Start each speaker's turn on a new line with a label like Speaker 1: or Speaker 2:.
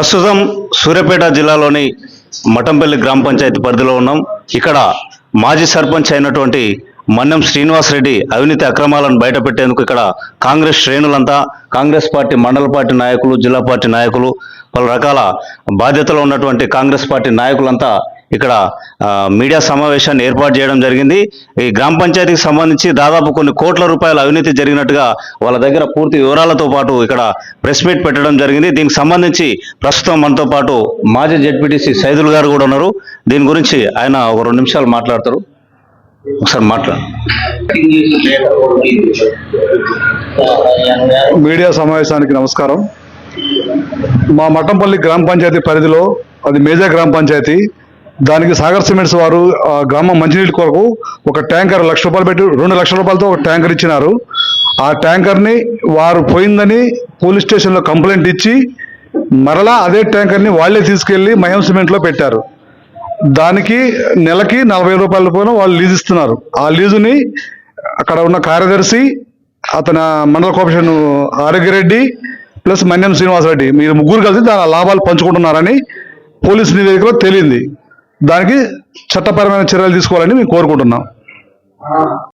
Speaker 1: ప్రస్తుతం సూర్యాపేట జిల్లాలోని మఠంపల్లి గ్రామ పంచాయతీ పరిధిలో ఉన్నాం. ఇక్కడ మాజీ సర్పంచ్ అయినటువంటి మన్నెం శ్రీనివాస్ రెడ్డి అవినీతి అక్రమాలను బయటపెట్టేందుకు ఇక్కడ కాంగ్రెస్ శ్రేణులంతా కాంగ్రెస్ పార్టీ మండల పార్టీ నాయకులు జిల్లా పార్టీ నాయకులు పలు రకాల బాధ్యతలు ఉన్నటువంటి కాంగ్రెస్ పార్టీ నాయకులంతా ఇక్కడ మీడియా సమావేశాన్ని ఏర్పాటు చేయడం జరిగింది. ఈ గ్రామ పంచాయతీకి సంబంధించి దాదాపు కొన్ని కోట్ల రూపాయల అవినీతి జరిగినట్టుగా వాళ్ళ దగ్గర పూర్తి వివరాలతో పాటు ఇక్కడ ప్రెస్ మీట్ పెట్టడం జరిగింది. దీనికి సంబంధించి ప్రస్తుతం మనతో పాటు మాజీ జెడ్పీటీసీ సైదుల్ గారు కూడా ఉన్నారు. దీని గురించి ఆయన ఒక రెండు నిమిషాలు మాట్లాడతారు. ఒకసారి మాట్లాడు
Speaker 2: మీడియా సమావేశానికి నమస్కారం. మా మఠంపల్లి గ్రామ పంచాయతీ పరిధిలో అది మేజర్ గ్రామ పంచాయతీ దానికి సాగర్ సిమెంట్స్ వారు ఆ గ్రామం మంచినీటి కొరకు ఒక ట్యాంకర్ లక్ష రూపాయలు పెట్టి రెండు లక్షల రూపాయలతో ఒక ట్యాంకర్ ఇచ్చినారు. ఆ ట్యాంకర్ని వారు పోయిందని పోలీస్ స్టేషన్లో కంప్లైంట్ ఇచ్చి మరలా అదే ట్యాంకర్ని వాళ్ళే తీసుకెళ్ళి మహం సిమెంట్లో పెట్టారు. దానికి నెలకి నలభై రూపాయల పైన వాళ్ళు లీజు ఇస్తున్నారు. ఆ లీజుని అక్కడ ఉన్న కార్యదర్శి అతని మండల కోఆపరేషన్ ఆరోగ్యరెడ్డి ప్లస్ మన్యం శ్రీనివాసరెడ్డి మీరు ముగ్గురు కలిసి దాని లాభాలు పంచుకుంటున్నారని పోలీస్ నివేదికలో తేలింది దానికి చట్టపరమైన చర్యలు తీసుకోవాలని మేము కోరుకుంటున్నాం.